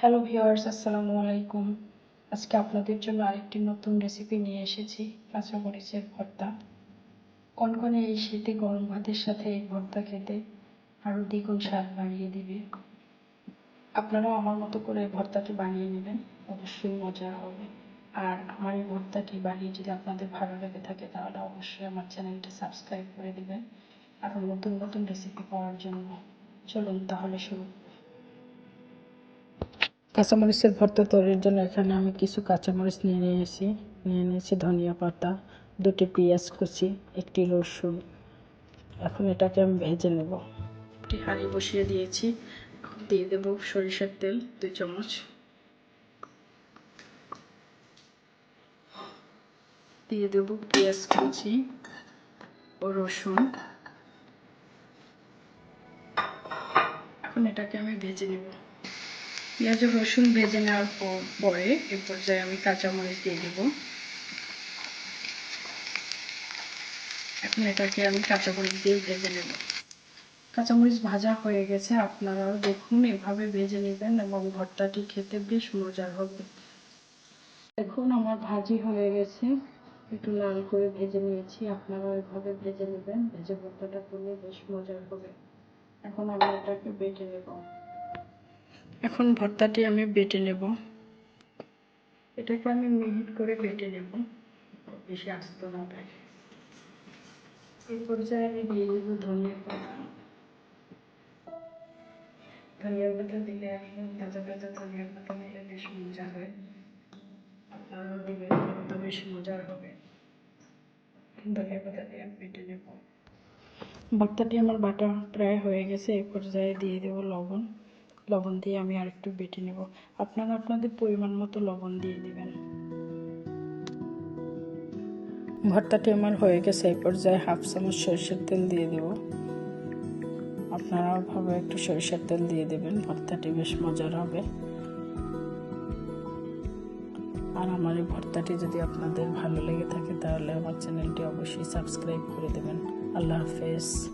Hello viewers আসসালামু আলাইকুম। আজকে আপনাদের জন্য আরেকটি নতুন রেসিপি নিয়ে এসেছি কাঁচামরিচের ভর্তা। কনকনে এই শীতে গরম ভাতের সাথে এই ভর্তা খেতে আরও দ্বিগুণ স্বাদ বাড়িয়ে দিবে। আপনারাও আমার মতো করে এই ভর্তাটি বানিয়ে নেবেন, অবশ্যই মজা হবে। আর আমার এই ভর্তাটি বানিয়ে যদি আপনাদের ভালো লেগে থাকে, তাহলে অবশ্যই আমার চ্যানেলটি সাবস্ক্রাইব করে দিবেন। আরও নতুন নতুন রেসিপি পাওয়ার জন্য। চলুন তাহলে শুরু। কাঁচামরিচের ভর্তা তৈরির জন্য এখানে আমি কিছু কাঁচামরিচ নিয়ে নিয়েছি। নিয়ে নিয়েছি ধনিয়া পাতা, দুটি পেঁয়াজ কুচি, একটি রসুন। এখন এটাকে আমি ভেজে নেব। একটি হাঁড়ি বসিয়ে দিয়েছি। এখন দিয়ে দেব সরিষার তেল, দুই চামচ। দিয়ে দেব পেঁয়াজ কুচি ও রসুন। এখন এটাকে আমি ভেজে নেব। পেঁয়াজ রসুন ভেজে নেওয়ার পর পরে এ পর্যায়ে আমি কাঁচামরিচ দিয়ে দেব। এখন এটাকে আমি কাঁচামরিচ দিয়ে ভেজে নেব। কাঁচামরিচ ভাজা হয়ে গেছে আপনারাও দেখুন এভাবে ভেজে নেবেন এবং ভর্তাটি খেতে বেশ মজার হবে। দেখুন আমার ভাজি হয়ে গেছে, একটু লাল করে ভেজে নিয়েছি, আপনারাও এভাবে ভেজে নেবেন, ভেজে ভর্তাটা করলে বেশ মজার হবে। এখন আমি এটাকে বেটে নেব। এখন ভর্তাটি আমি বেটে নেব। এটাকে আমি মিহিট করে বেটে নেব। বেশি আস্ত না থাকে এই পর্যায়ে আমি দিয়ে দেবো ধনিয়া পাতা। ধনিয়া পাতা দিলে এখন তাজা তাজা ধনিয়া পাতা দিলে বেশ মজা হয়। আপনারাও দেবেন তো বেশ মজার হবে। ধনিয়া পাতা দিয়ে আমি বেটে নেব। ভর্তাটি আমার বাটা প্রায় হয়ে গেছে। এই পর্যায়ে দিয়ে দেবো লবণ। লবণ দিয়ে আমি আরেকটু বেটে নেব। আপনারা আপনাদের পরিমাণ মতো লবণ দিয়ে দিবেন। ভর্তাটি আমার হয়ে গেছে এই পর্যায়ে হাফ চামচ সরিষার তেল দিয়ে দেব। আপনারাও ভাবে একটু সরিষার তেল দিয়ে দেবেন, ভর্তাটি বেশ মজার হবে। আর আমার এই ভর্তাটি যদি আপনাদের ভালো লেগে থাকে, তাহলে আমার চ্যানেলটি অবশ্যই সাবস্ক্রাইব করে দেবেন। আল্লাহ হাফেজ।